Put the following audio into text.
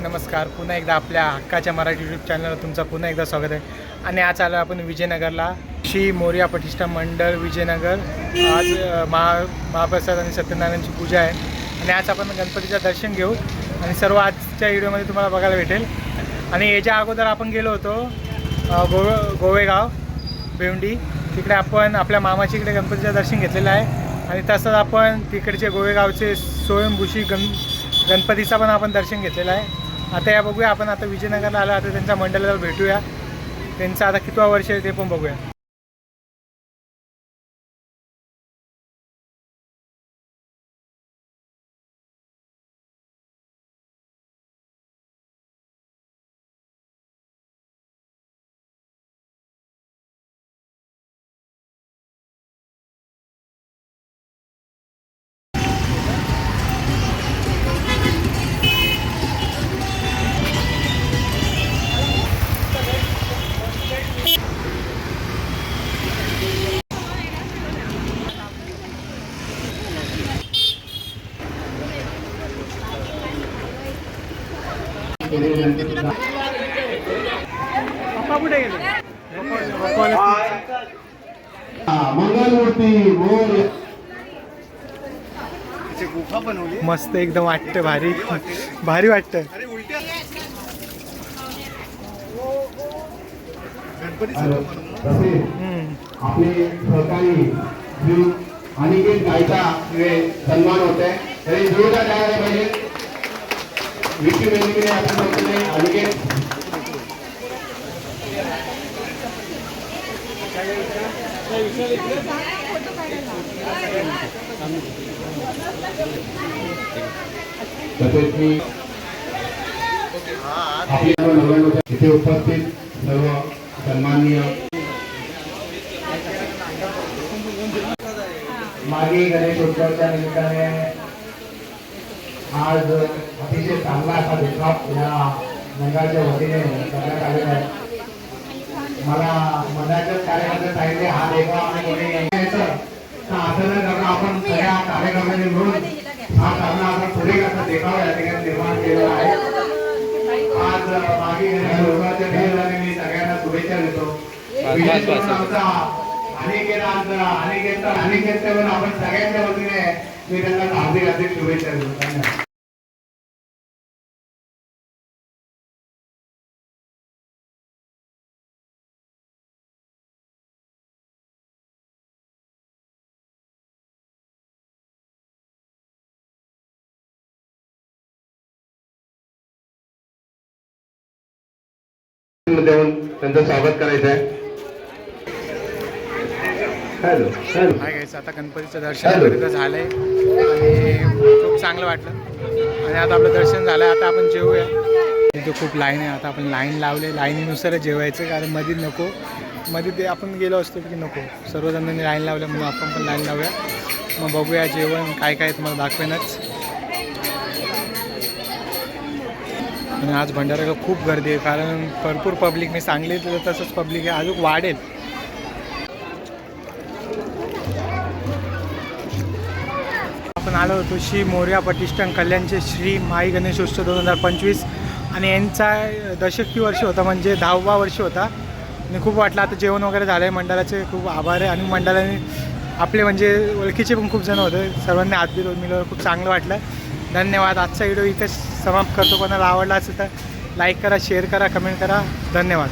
नमस्कार. पुन्हा एकदा आपल्या हक्काच्या मराठी यूट्यूब चॅनलवर तुमचं पुन्हा एकदा स्वागत आहे. आणि आज आलो आपण विजयनगरला. श्री मोर्या प्रतिष्ठा मंडळ विजयनगर. आज महा महाप्रसाद आणि सत्यनारायणची पूजा आहे. आणि आज आपण गणपतीचं दर्शन घेऊ. आणि सर्व आजच्या व्हिडिओमध्ये तुम्हाला बघायला भेटेल. आणि याच्या अगोदर आपण गेलो होतो गोव गोवेगाव भेवंडी. तिकडे आपण आपल्या मामाच्या इकडे गणपतीचं दर्शन घेतलेलं आहे. आणि तसंच आपण तिकडचे गोवेगावचे स्वयंभूषी गण गणपतीचा पण आपण दर्शन घेतलेलं आहे. आता या बघूया आपण आता विजयनगरला आलो आता त्यांच्या मंडळाला भेटूया. त्यांचं आता कितवा वर्ष आहे ते पण बघूया. मस्त एकदम वाटत भारी. भारी वाटत. आपले सहकारी अनिकेत गायचा सन्मान होत आहे तरी जोरदार द्यायला पाहिजे विकी मेंदीने आपण बघतोय अनिकेत तसेच मी आपल्या इथे उपस्थित सर्व सन्माननीय मागे गणेशोत्सवाच्या निमित्ताने आज अतिशय चांगला असा देखाव या मंडळाच्या वतीने करण्यात आलेला आहे. मला मंडळाच्या कार्यकर्ते सांगितले हा देखाव आम्ही कोणी यायचं असं न करणं आपण सगळ्या कार्यकर्त्यांनी मिळून हा करणं आपण पुढे कसा देखाव या ठिकाणी निर्माण केलेला आहे. आज मागे गणेशोत्सवाच्या निमित्ताने मी सगळ्यांना शुभेच्छा देतो. विशेष करून आमचा अनिकेत अनिकेत म्हणून आपण सगळ्यांच्या वतीने मी त्यांना हार्दिक हार्दिक शुभेच्छा देतो. धन्यवाद. देऊन त्यांचं स्वागत करायचं आहे हॅलो. हॅलो आता गणपतीचं दर्शन झालंय. आणि खूप चांगलं वाटलं. आणि आता आपलं दर्शन झालं आता आपण जेवूया तिथे खूप लाईन आहे आता आपण लाईन लावले. लाईनीनुसारच जेवायचं कारण मध्ये नको. मध्ये ते आपण गेलो असतो की नको. सर्वजणांनी लाईन लावल्या म्हणून आपण पण लाईन लावूया. मग बघूया जेवण काय काय तुम्हाला दाखवेनच. आणि आज भंडाऱ्याला खूप गर्दी आहे कारण भरपूर पब्लिक मी सांगली तसंच पब्लिक आहे. अजून वाढेल. आलो होतो श्री मोर्या प्रतिष्ठान कल्याणचे श्री माई गणेशोत्सव दोन हजार पंचवीस आणि यांचा दशकी वर्ष होता म्हणजे दहावा वर्ष होता. आणि खूप वाटलं आता जेवण वगैरे झालं आहे मंडळाचे खूप आभार आहे. आणि मंडळाने आपले म्हणजे ओळखीचे पण खूप जण होते. सर्वांनी हात दिलो मिळवलं खूप चांगलं वाटलं. धन्यवाद. आजचा व्हिडिओ इथेच समाप्त करतो. कोणाला आवडला असेल तर लाईक करा शेअर करा कमेंट करा. धन्यवाद.